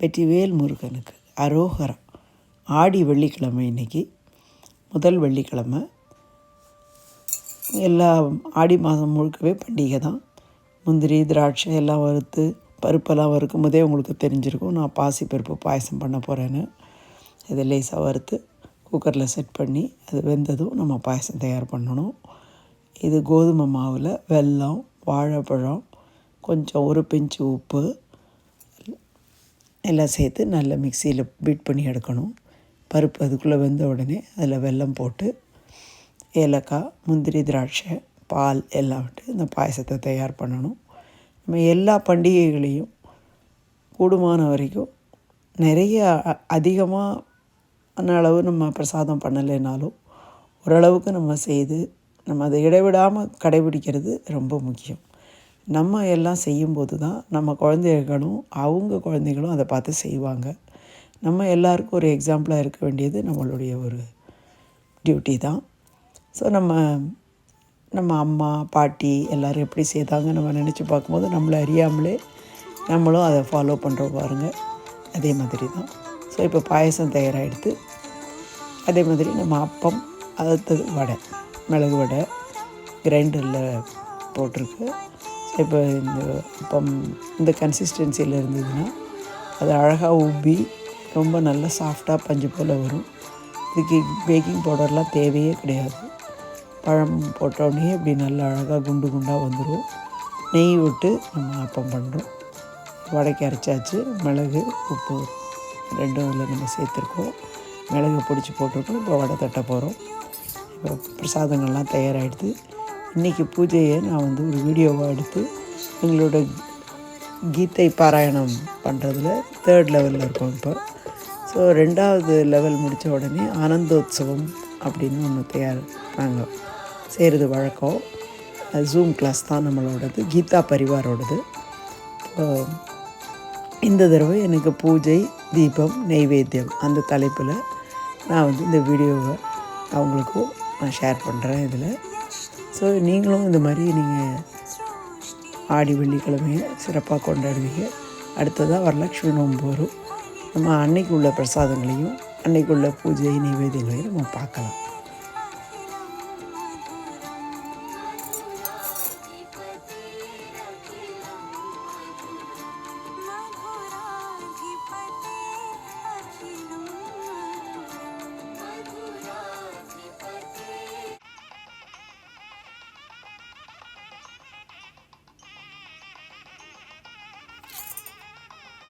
வெற்றிவேல் முருகனுக்கு அரோகரம். ஆடி வெள்ளிக்கிழமை இன்னைக்கு. முதல் வெள்ளிக்கிழமை. எல்லா ஆடி மாதம் முழுக்கவே பண்டிகை தான். முந்திரி திராட்சை எல்லாம் வறுத்து பருப்பெல்லாம் வறுக்கும் போதே உங்களுக்கு தெரிஞ்சிருக்கும். நான் பாசி பருப்பு பாயசம் பண்ண போகிறேன்னு இதை லேசாக வறுத்து குக்கரில் செட் பண்ணி அது வெந்ததும் நம்ம பாயசம் தயார் பண்ணணும். இது கோதுமை மாவில் வெல்லம் வாழைப்பழம் கொஞ்சம் ஒரு பிஞ்சு உப்பு எல்லாம் சேர்த்து நல்லா மிக்சியில் பீட் பண்ணி எடுக்கணும். பருப்பு அதுக்குள்ளே வெந்த உடனே அதில் வெல்லம் போட்டு ஏலக்காய் முந்திரி திராட்சை பால் எல்லாம் விட்டு இந்த பாயசத்தை தயார் பண்ணணும். நம்ம எல்லா பண்டிகைகளையும் கூடுமான வரைக்கும் நிறைய அ- அதிகமான அளவு நம்ம பிரசாதம் பண்ணலைனாலும் ஓரளவுக்கு நம்ம செய்து நம்ம அதை இடைவிடாமல் கடைபிடிக்கிறது ரொம்ப முக்கியம். நம்ம எல்லாம் செய்யும்போது தான் நம்ம குழந்தைகளும் அவங்க குழந்தைகளும் அதை பார்த்து செய்வாங்க. நம்ம எல்லாருக்கும் ஒரு எக்ஸாம்பிளாக இருக்க வேண்டியது நம்மளுடைய ஒரு டியூட்டி தான். ஸோ நம்ம நம்ம அம்மா பாட்டி எல்லோரும் எப்படி செய்தாங்க நம்ம நினச்சி பார்க்கும்போது நம்மளை அறியாமலே நம்மளும் அதை ஃபாலோ பண்ணுறோம் பாருங்கள் அதே மாதிரி தான். ஸோ இப்போ பாயசம் தயாராகிடுத்து அதே மாதிரி நம்ம அப்பம் அடுத்தது வடை மிளகு வடை கிரைண்டரில் போட்டிருக்கு. இப்போ இந்த அப்பம் இந்த கன்சிஸ்டன்சியில் இருந்ததுன்னா அது அழகாக உப்பி ரொம்ப நல்லா சாஃப்டாக பஞ்சு போல் வரும். இதுக்கு பேக்கிங் பவுடர்லாம் தேவையே கிடையாது. பழம் போட்டோடனே இப்படி நல்லா அழகாக குண்டு குண்டாக வந்துடும் நெய் விட்டு நம்ம அப்பம் பண்ணுறோம் வடைக்கு அரைச்சாச்சு மிளகு உப்பு ரெண்டும் அதில் நம்ம சேர்த்துருக்கோம். மிளகு பிடிச்சி போட்டிருக்கோம் இப்போ வடை தட்ட போகிறோம் இப்போ பிரசாதங்கள்லாம் தயாராகிடுது இன்றைக்கி பூஜையை நான் வந்து ஒரு வீடியோவாக எடுத்து எங்களோட கீதை பாராயணம் பண்ணுறதுல தேர்ட் லெவலில் இருக்கோம் இப்போ. ஸோ ரெண்டாவது லெவல் முடித்த உடனே ஆனந்தோத்சவம் அப்படின்னு ஒன்று தயார் நாங்கள் செய்கிறது வழக்கம். ஜூம் கிளாஸ் தான் நம்மளோடது கீதா பரிவாரோடது. இப்போ இந்த தடவை எனக்கு பூஜை தீபம் நெய்வேத்தியம் அந்த தலைப்பில் நான் வந்து இந்த வீடியோவை அவங்களுக்கும் நான் ஷேர் பண்ணுறேன் இதில். ஸோ நீங்களும் இந்த மாதிரி நீங்கள் ஆடி வெள்ளிக்கிழமையை சிறப்பாக கொண்டாடுவீங்க. அடுத்ததாக வரலட்சுமி நோன்பு வரும். நம்ம அன்னைக்கு உள்ள பிரசாதங்களையும் அன்னைக்கு உள்ள பூஜை நைவேத்தியங்களையும் நம்ம பார்க்கலாம்.